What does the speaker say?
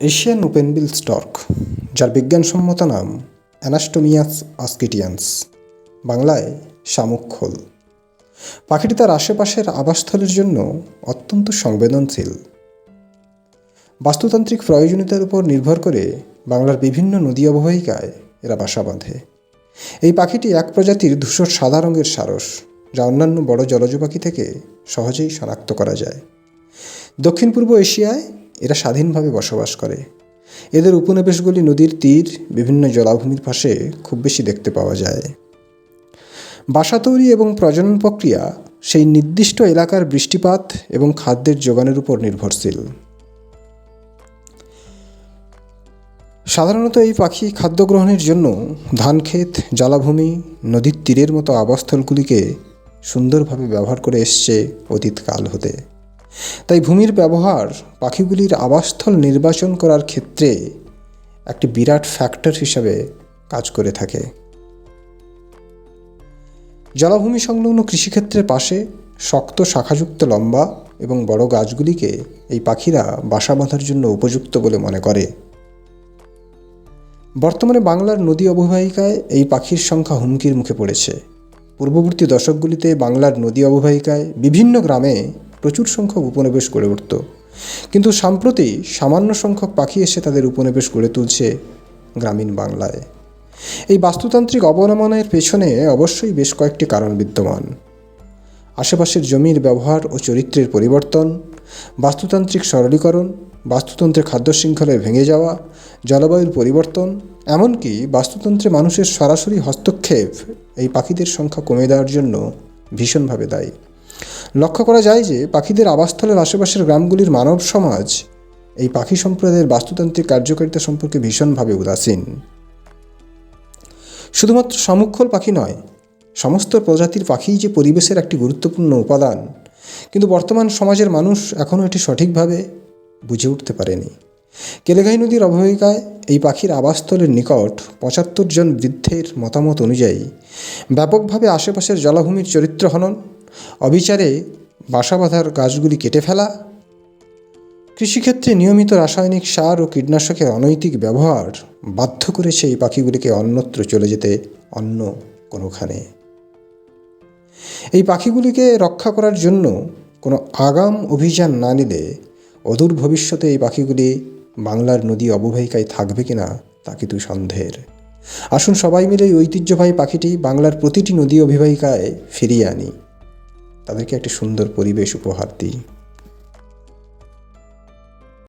Asian ওপেনবিল stork, যার বিজ্ঞানসম্মত নাম অ্যানাস্টোমিয়াস অস্কিটিয়ান্স বাংলায় শামুক খোল। পাখিটি তার আশেপাশের আবাসস্থলের জন্য অত্যন্ত সংবেদনশীল। বাস্তুতান্ত্রিক প্রয়োজনীয়তার উপর নির্ভর করে বাংলার বিভিন্ন নদী অববাহিকায় এরা বাসা বাঁধে। এই পাখিটি এক প্রজাতির ধূসর সাদা রঙের সারস, যা অন্যান্য বড় জলজ পাখি থেকে সহজেই শনাক্ত করা যায়। দক্ষিণ পূর্ব এশিয়ায় এরা স্বাধীনভাবে বসবাস করে। এদের উপনিবেশগুলি নদীর তীর, বিভিন্ন জলাভূমির পাশে খুব বেশি দেখতে পাওয়া যায়। বাসা তৈরি এবং প্রজনন প্রক্রিয়া সেই নির্দিষ্ট এলাকার বৃষ্টিপাত এবং খাদ্যের যোগানের উপর নির্ভরশীল। সাধারণত এই পাখি খাদ্য গ্রহণের জন্য ধানক্ষেত জলাভূমি, নদীর তীরের মতো আবাসস্থলগুলিকে সুন্দরভাবে ব্যবহার করে এসছে অতীতকাল হতে। তাই ভূমির ব্যবহার পাখিগুলির আবাসস্থল নির্বাচন করার ক্ষেত্রে একটি বিরাট ফ্যাক্টর হিসাবে কাজ করে থাকে। জলাভূমি সংলগ্ন কৃষিক্ষেত্রের পাশে শক্ত শাখাযুক্ত লম্বা এবং বড় গাছগুলিকে এই পাখিরা বাসা বাঁধার জন্য উপযুক্ত বলে মনে করে। বর্তমানে বাংলার নদী অববাহিকায় এই পাখির সংখ্যা হুমকির মুখে পড়েছে। পূর্ববর্তী দশকগুলিতে বাংলার নদী অববাহিকায় বিভিন্ন গ্রামে প্রচুর সংখ্যক উপনিবেশ গড়ে উঠত। কিন্তু সাম্প্রতি সামান্য সংখ্যক পাখি এসে তাদের উপনিবেশ গড়ে তুলছে গ্রামীণ বাংলায়। এই বাস্তুতান্ত্রিক অবনমনের পেছনে অবশ্যই বেশ কয়েকটি কারণ বিদ্যমান। আশেপাশের জমির ব্যবহার ও চরিত্রের পরিবর্তন, বাস্তুতান্ত্রিক সরলীকরণ বাস্তুতন্ত্রের খাদ্য শৃঙ্খলায় ভেঙে যাওয়া, জলবায়ুর পরিবর্তন, এমনকি বাস্তুতন্ত্রে মানুষের সরাসরি হস্তক্ষেপ এই পাখিদের সংখ্যা কমে দেওয়ার জন্য ভীষণভাবে দায়ী। লক্ষ্য করা যায় যে পাখিদের আবাসস্থলের আশেপাশের গ্রামগুলির মানব সমাজ এই পাখি সম্প্রদায়ের বাস্তুতান্ত্রিক কার্যকারিতা সম্পর্কে ভীষণভাবে উদাসীন। শুধুমাত্র সমুক্ষল পাখি নয়, সমস্ত প্রজাতির পাখিই যে পরিবেশের একটি গুরুত্বপূর্ণ উপাদান, কিন্তু বর্তমান সমাজের মানুষ এখনও এটি সঠিকভাবে বুঝে উঠতে পারেনি। কেলেঘাই নদীর অববাহিকায় এই পাখির আবাসস্থলের নিকট পঁচাত্তর জন বৃদ্ধের মতামত অনুযায়ী ব্যাপকভাবে আশেপাশের জলাভূমির চরিত্র হনন অবিচারে বাসা বাঁধার গাছগুলি কেটে ফেলা। কৃষিক্ষেত্রে নিয়মিত রাসায়নিক সার ও কীটনাশকের অনৈতিক ব্যবহার বাধ্য করেছে এই পাখিগুলিকে অন্যত্র চলে যেতে অন্য কোনোখানে। এই পাখিগুলিকে রক্ষা করার জন্য কোনো আগাম অভিযান না নিলে অদূর ভবিষ্যতে এই পাখিগুলি বাংলার নদী অববাহিকায় থাকবে কিনা তা কিন্তু সন্দেহের। আসুন সবাই মিলে ঐতিহ্যবাহী পাখিটি বাংলার প্রতিটি নদী অভিবাহিকায় ফিরিয়ে আনি। তাদেরকে একটি সুন্দর পরিবেশ উপহার দিই।